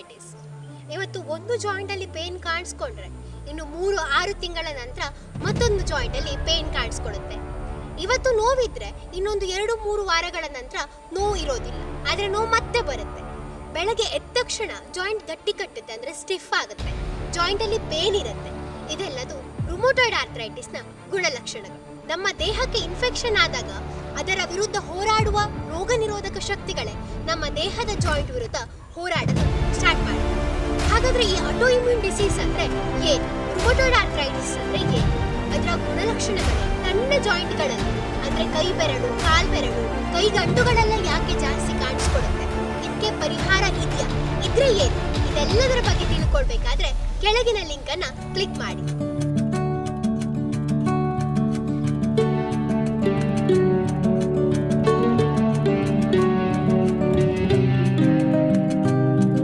Arthritis ಇವತ್ತು ಒಂದು joint ಅಲ್ಲಿ ಪೇನ್ ಕಾಣಿಸ್ಕೊಂಡ್ರೆ ಇನ್ನು ಮೂರು, ಆರು ತಿಂಗಳ ನಂತರ ಮತ್ತೊಂದು ಜಾಯಿಂಟ್ ಅಲ್ಲಿ ಪೇನ್ ಕಾಣಿಸ್ಕೊಳ್ಳುತ್ತೆ. ಇವತ್ತು ನೋವಿದ್ರೆ ಇನ್ನೊಂದು ಎರಡು, ಮೂರು ವಾರಗಳ ನಂತರ ನೋವು ಇರೋದಿಲ್ಲ. ಆದ್ರೆ ನೋವು ಮತ್ತೆ ಬರುತ್ತೆ. ಬೆಳಗ್ಗೆ ಎದ್ದ ತಕ್ಷಣ ಜಾಯಿಂಟ್ ಗಟ್ಟಿ ಕಟ್ಟುತ್ತೆ ಅಂದ್ರೆ ಸ್ಟಿಫ್ ಆಗುತ್ತೆ. ಜಾಯಿಂಟ್ ಅಲ್ಲಿ ಪೇನ್ ಇರುತ್ತೆ. ಇದೆಲ್ಲದು ರುಮೋಟಾಯ್ಡ್ ಆರ್ಥ್ರೈಟಿಸ್ನ ಗುಣಲಕ್ಷಣಗಳು. ನಮ್ಮ ದೇಹಕ್ಕೆ ಇನ್ಫೆಕ್ಷನ್ ಆದಾಗ ಅದರ ವಿರುದ್ಧ ಹೋರಾಡುವ ರೋಗ ನಿರೋಧಕ ಶಕ್ತಿಗಳೇ ನಮ್ಮ ದೇಹದ ಜಾಯಿಂಟ್ ವಿರುದ್ಧ ಮಾಡುತ್ತೆ ಹಾಗಾದ್ರೆ ಈ ಆಟೋ ಇಮ್ಯೂನ್ ಡಿಸೀಸ್ ಅಂದ್ರೆ ಏನು ರುಮಟೋಯ್ಡ್ ಆರ್ಥ್ರೈಟಿಸ್ ಅಂದ್ರೆ ಏನು ಅದರ ಗುಣಲಕ್ಷಣಗಳು? ಸಣ್ಣ ಜಾಯಿಂಟ್ಗಳಲ್ಲಿ ಅಂದ್ರೆ ಕೈ ಬೆರಳು, ಕಾಲ್ ಬೆರಳು, ಕೈ ಗಂಟುಗಳೆಲ್ಲ ಯಾಕೆ ಜಾಸ್ತಿ ಕಾಣಿಸ್ಕೊಡುತ್ತೆ? ಇದಕ್ಕೆ ಪರಿಹಾರ ಇದೆಯಾ? ಇದ್ರೆ ಏನು? ಇದೆಲ್ಲದರ ಬಗ್ಗೆ ತಿಳ್ಕೊಳ್ಬೇಕಾದ್ರೆ ಕೆಳಗಿನ ಲಿಂಕ್ ಅನ್ನ ಕ್ಲಿಕ್ ಮಾಡಿ.